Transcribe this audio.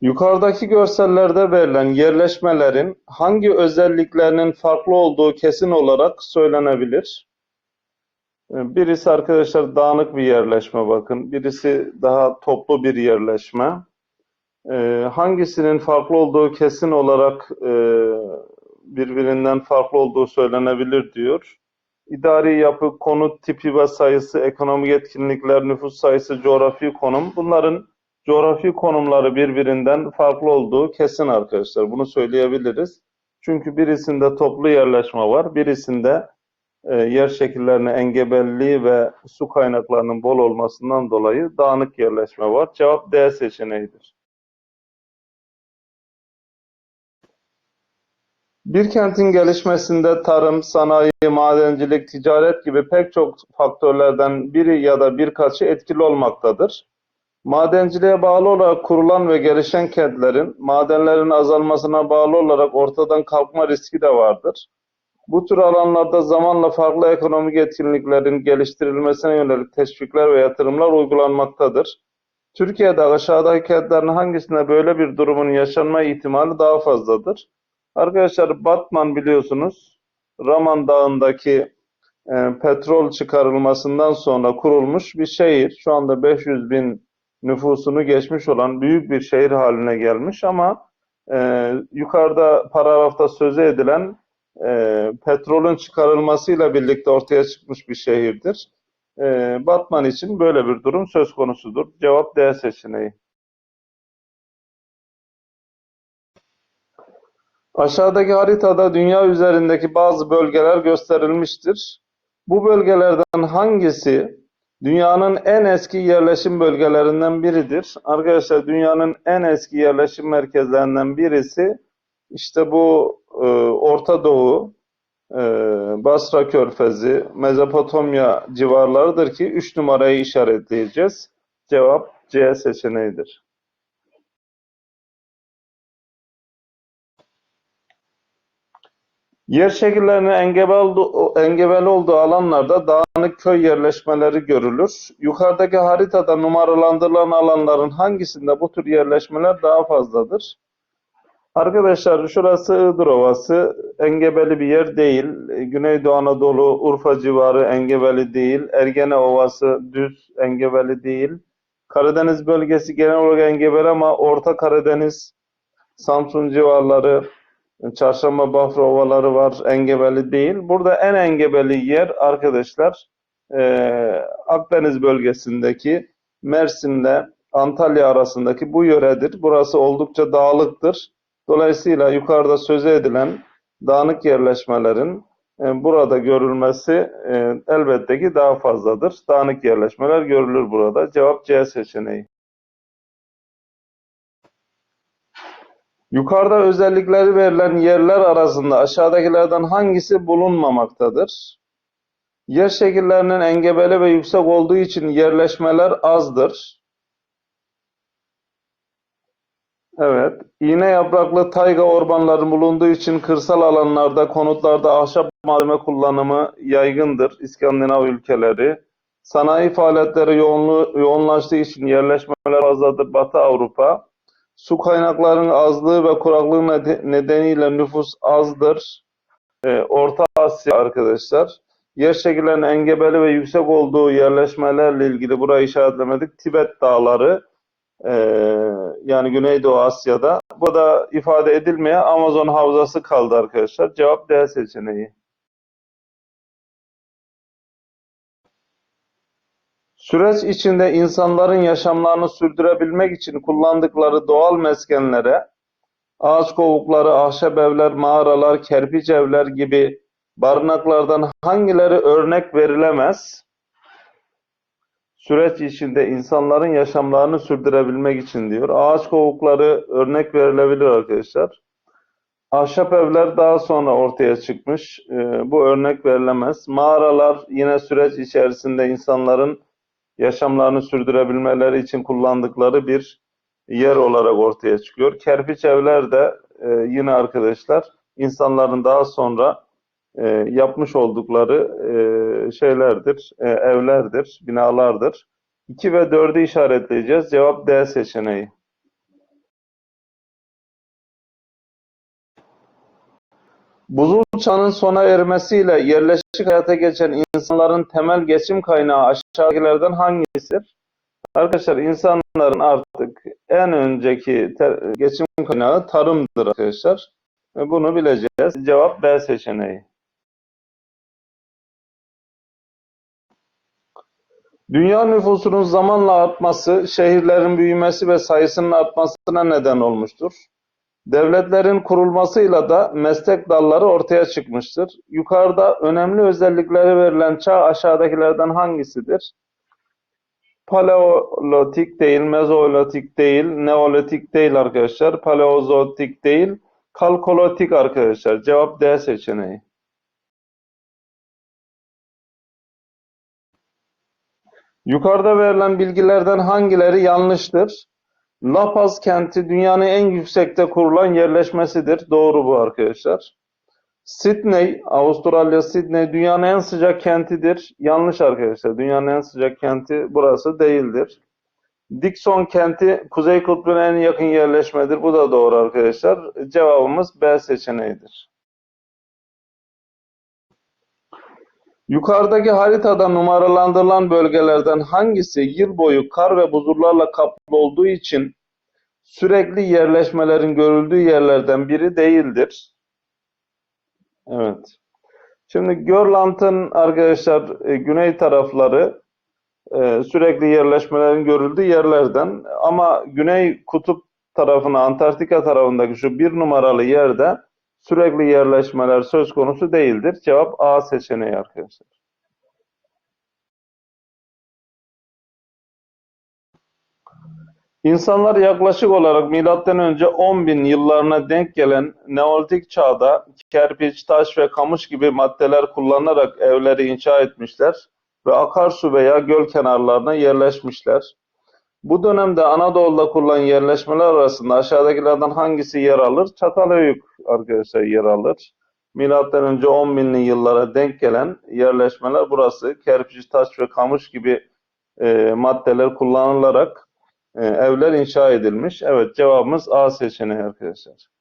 Yukarıdaki görsellerde verilen yerleşmelerin hangi özelliklerinin farklı olduğu kesin olarak söylenebilir. Ee, Birisi arkadaşlar dağınık bir yerleşme bakın. Birisi daha toplu bir yerleşme. Ee, hangisinin farklı olduğu kesin olarak e, birbirinden farklı olduğu söylenebilir diyor. İdari yapı, konut tipi ve sayısı, ekonomik etkinlikler, nüfus sayısı, coğrafi konum. Bunların coğrafi konumları birbirinden farklı olduğu kesin arkadaşlar. Bunu söyleyebiliriz. Çünkü birisinde toplu yerleşme var, birisinde e, yer şekillerine engebelliği ve su kaynaklarının bol olmasından dolayı dağınık yerleşme var. Cevap D seçeneğidir. Bir kentin gelişmesinde tarım, sanayi, madencilik, ticaret gibi pek çok faktörlerden biri ya da birkaçı etkili olmaktadır. Madenciliğe bağlı olarak kurulan ve gelişen kentlerin madenlerin azalmasına bağlı olarak ortadan kalkma riski de vardır. Bu tür alanlarda zamanla farklı ekonomik etkinliklerin geliştirilmesine yönelik teşvikler ve yatırımlar uygulanmaktadır. Türkiye'de aşağıdaki kentlerin hangisinde böyle bir durumun yaşanma ihtimali daha fazladır? Arkadaşlar Batman biliyorsunuz Raman Dağı'ndaki e, petrol çıkarılmasından sonra kurulmuş bir şehir. Şu anda 500 bin nüfusunu geçmiş olan büyük bir şehir haline gelmiş ama e, yukarıda paragrafta sözü edilen e, petrolün çıkarılmasıyla birlikte ortaya çıkmış bir şehirdir. E, Batman için böyle bir durum söz konusudur. Cevap D seçeneği. Aşağıdaki haritada dünya üzerindeki bazı bölgeler gösterilmiştir. Bu bölgelerden hangisi dünyanın en eski yerleşim bölgelerinden biridir? Arkadaşlar dünyanın en eski yerleşim merkezlerinden birisi işte bu e, Orta Doğu, e, Basra Körfezi, Mezopotamya civarlarıdır ki 3 numarayı işaretleyeceğiz. Cevap C seçeneğidir. Yer şekillerinin engebeli, engebeli olduğu alanlarda dağınık köy yerleşmeleri görülür. Yukarıdaki haritada numaralandırılan alanların hangisinde bu tür yerleşmeler daha fazladır? Arkadaşlar şurası Iğdır Ovası. Engebeli bir yer değil. Güneydoğu Anadolu, Urfa civarı engebeli değil. Ergene Ovası düz engebeli değil. Karadeniz bölgesi genel olarak engebeli ama Orta Karadeniz, Samsun civarları, Çarşamba Bafra ovaları var, engebeli değil. Burada en engebeli yer arkadaşlar e, Akdeniz bölgesindeki Mersin'le Antalya arasındaki bu yöredir. Burası oldukça dağlıktır. Dolayısıyla yukarıda söze edilen dağınık yerleşmelerin e, burada görülmesi e, elbette ki daha fazladır. Dağınık yerleşmeler görülür burada. Cevap C seçeneği. Yukarıda özellikleri verilen yerler arasında aşağıdakilerden hangisi bulunmamaktadır? Yer şekillerinin engebeli ve yüksek olduğu için yerleşmeler azdır. Evet. İğne yapraklı tayga ormanları bulunduğu için kırsal alanlarda, konutlarda ahşap malzeme kullanımı yaygındır. İskandinav ülkeleri. Sanayi faaliyetleri yoğunlu, yoğunlaştığı için yerleşmeler fazladır. Batı Avrupa. Su kaynaklarının azlığı ve kuraklığı nedeniyle nüfus azdır. Ee, Orta Asya arkadaşlar. Yer şekillerinin engebeli ve yüksek olduğu yerleşmelerle ilgili burayı işaretlemedik. Tibet dağları e, yani Güneydoğu Asya'da. Bu da ifade edilmeye Amazon havzası kaldı arkadaşlar. Cevap D seçeneği. Süreç içinde insanların yaşamlarını sürdürebilmek için kullandıkları doğal meskenlere ağaç kovukları, ahşap evler, mağaralar, kerpiç evler gibi barınaklardan hangileri örnek verilemez? Süreç içinde insanların yaşamlarını sürdürebilmek için diyor. Ağaç kovukları örnek verilebilir arkadaşlar. Ahşap evler daha sonra ortaya çıkmış. Ee, bu örnek verilemez. Mağaralar yine süreç içerisinde insanların yaşamlarını sürdürebilmeleri için kullandıkları bir yer olarak ortaya çıkıyor. Kerpiç evler de e, yine arkadaşlar insanların daha sonra e, yapmış oldukları e, şeylerdir, e, evlerdir, binalardır. 2 ve 4'ü işaretleyeceğiz. Cevap D seçeneği. Buzul çağının sona ermesiyle yerleşik hayata geçen insanların temel geçim kaynağı aşağıdakilerden hangisidir? Arkadaşlar insanların artık en önceki geçim kaynağı tarımdır arkadaşlar. Ve bunu bileceğiz. Cevap B seçeneği. Dünya nüfusunun zamanla artması, şehirlerin büyümesi ve sayısının artmasına neden olmuştur. Devletlerin kurulmasıyla da meslek dalları ortaya çıkmıştır. Yukarıda önemli özellikleri verilen çağ aşağıdakilerden hangisidir? Paleolitik değil, mezolitik değil, neolitik değil arkadaşlar. Paleozotik değil, kalkolitik arkadaşlar. Cevap D seçeneği. Yukarıda verilen bilgilerden hangileri yanlıştır? La Paz kenti dünyanın en yüksekte kurulan yerleşmesidir. Doğru bu arkadaşlar. Sydney, Avustralya Sydney dünyanın en sıcak kentidir. Yanlış arkadaşlar. Dünyanın en sıcak kenti burası değildir. Dixon kenti Kuzey Kutbu'na en yakın yerleşmedir. Bu da doğru arkadaşlar. Cevabımız B seçeneğidir. Yukarıdaki haritada numaralandırılan bölgelerden hangisi yıl boyu kar ve buzullarla kaplı olduğu için sürekli yerleşmelerin görüldüğü yerlerden biri değildir? Evet. Şimdi Grönland'ın arkadaşlar e, güney tarafları e, sürekli yerleşmelerin görüldüğü yerlerden ama Güney Kutup tarafına Antarktika tarafındaki şu bir numaralı yerde sürekli yerleşmeler söz konusu değildir. Cevap A seçeneği arkadaşlar. İnsanlar yaklaşık olarak milattan önce 10.000 yıllarına denk gelen Neolitik çağda kerpiç, taş ve kamış gibi maddeler kullanarak evleri inşa etmişler ve akarsu veya göl kenarlarına yerleşmişler. Bu dönemde Anadolu'da kurulan yerleşmeler arasında aşağıdakilerden hangisi yer alır? Çatalhöyük arkadaşlar yer alır. Milattan önce 10 binli yıllara denk gelen yerleşmeler burası. Kerpiç, taş ve kamış gibi e, maddeler kullanılarak e, evler inşa edilmiş. Evet cevabımız A seçeneği arkadaşlar.